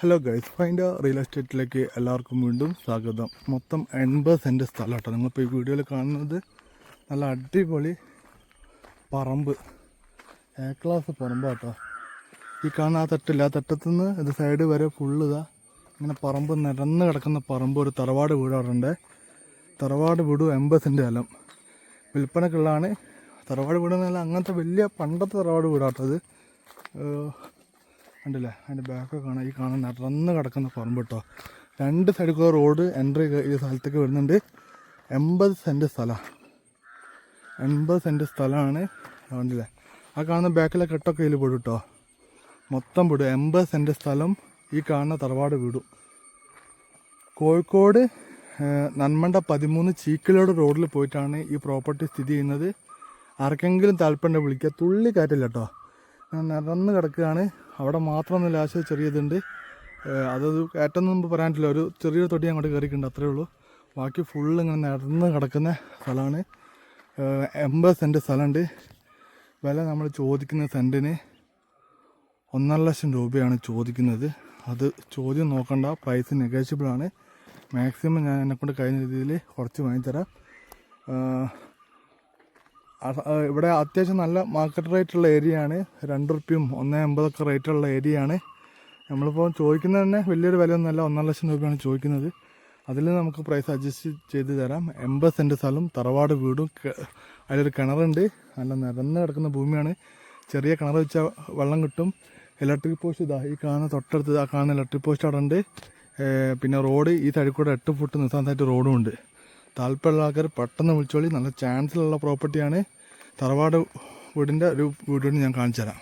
Hello guys find real എസ്റ്റേറ്റിലേക്ക് എല്ലാവർക്കും വീണ്ടും സ്വാഗതം. മൊത്തം എൺപത് സെന്റ് സ്ഥലം കേട്ടോ നിങ്ങളിപ്പോൾ ഈ വീഡിയോയിൽ കാണുന്നത് നല്ല അടിപൊളി പറമ്പ്. എ ക്ലാസ് പറമ്പ് കേട്ടോ ഈ കാണുന്ന ആ തട്ടില്ല. ആ തട്ടത്തു നിന്ന് ഇത് സൈഡ് വരെ ഫുള്ള് ഇതാ. ഇങ്ങനെ പറമ്പ് നിരന്ന് കിടക്കുന്ന പറമ്പ്. ഒരു തറവാട് വീട് അവിടെ ഉണ്ട്. തറവാട് വീട് എൺപത് സെന്റ് സ്ഥലം വിൽപ്പനക്കുള്ളതാണ് തറവാട് വീട് എന്നല്ല അങ്ങനത്തെ വലിയ പണ്ടത്തെ തറവാട് വീടാട്ടോ വീടാട്ടത് കണ്ടില്ലേ? അതിന്റെ ബാക്കൊക്കെ കാണാം. ഈ കാണാൻ നിറന്ന് കിടക്കുന്ന പറമ്പ് കേട്ടോ രണ്ട് സൈഡിൽ കൂടെ റോഡ് എൻട്രി ഈ സ്ഥലത്തേക്ക് വരുന്നുണ്ട്. എൺപത് സെന്റ് സ്ഥലമാണ് എൺപത് സെന്റ് സ്ഥലമാണ് കണ്ടില്ലേ? ആ കാണുന്ന ബാക്കിലെ കെട്ടൊക്കെ ഇതിൽ പെടും കേട്ടോ മൊത്തം പെടും. എൺപത് സെന്റ് സ്ഥലം ഈ കാണുന്ന തറവാട് വീടും. കോഴിക്കോട് നന്മണ്ട പതിമൂന്ന് ചീക്കിലോട് റോഡിൽ പോയിട്ടാണ് ഈ പ്രോപ്പർട്ടി സ്ഥിതി ചെയ്യുന്നത്. ആർക്കെങ്കിലും താല്പര്യം വിളിക്കുക തുള്ളി കാറ്റില്ല കേട്ടോ നിറന്ന് കിടക്കുകയാണ്. അവിടെ മാത്രം നല്ല ലാശം ചെറിയതുണ്ട്. ഏഹ്, അതത് കയറ്റൊന്നും മുമ്പ് പറയാനില്ല ഒരു ചെറിയൊരു തൊട്ടി അങ്ങോട്ട് കയറിയിട്ടുണ്ട്. അത്രേ ഉള്ളൂ. ബാക്കി ഫുള്ള് ഇങ്ങനെ നിറന്ന് കിടക്കുന്ന സ്ഥലമാണ്. എൺപത് സെന്റ് സ്ഥലമുണ്ട്. വില നമ്മൾ ചോദിക്കുന്ന സെന്റിന് ഒന്നര ലക്ഷം രൂപയാണ് ചോദിക്കുന്നത്. അത് ചോദ്യം നോക്കണ്ട. പ്രൈസ് നെഗോഷ്യബിൾ ആണ്. മാക്സിമം ഞാൻ എന്നെക്കൊണ്ട് കഴിയുന്ന രീതിയിൽ കുറച്ച് വാങ്ങിത്തരാം. ഇവിടെ അത്യാവശ്യം നല്ല മാർക്കറ്റ് റേറ്റ് ഉള്ള ഏരിയ ആണ്. രണ്ട് റുപ്യം ഒന്ന് എൺപതൊക്കെ റേറ്റ് ഉള്ള ഏരിയ ആണ്. നമ്മളിപ്പോൾ ചോദിക്കുന്നത് തന്നെ വലിയൊരു വിലയൊന്നുമല്ല ഒന്നര ലക്ഷം രൂപയാണ് ചോദിക്കുന്നത്. അതിൽ നമുക്ക് പ്രൈസ് അഡ്ജസ്റ്റ് ചെയ്ത് തരാം. എൺപത് സെന്റ് സ്ഥലം തറവാട് വീടും അതിലൊരു കിണറുണ്ട്. നല്ല നിരന്ന് കിടക്കുന്ന ഭൂമിയാണ്. ചെറിയ കിണർ വെച്ചാൽ വെള്ളം കിട്ടും. ഇലക്ട്രിക് പോസ്റ്റ് ഇതാ ഈ കാണുന്ന തൊട്ടടുത്ത് ആ കാണുന്ന ഇലക്ട്രിക് പോസ്റ്റ് അവിടെ ഉണ്ട്. പിന്നെ റോഡ് ഈ തഴിക്കൂടെ കൂടെ എട്ട് ഫുട്ട് നിസ്സാനത്തായിട്ട് റോഡും ഉണ്ട്. താല്പര്യമുള്ള ആൾക്കാർ പെട്ടെന്ന് വിളിച്ചോളി. നല്ല ചാൻസിലുള്ള പ്രോപ്പർട്ടിയാണ് തറവാട് വീടിന്റെ ഒരു വീഡിയോ ഞാൻ കാണിച്ചു തരാം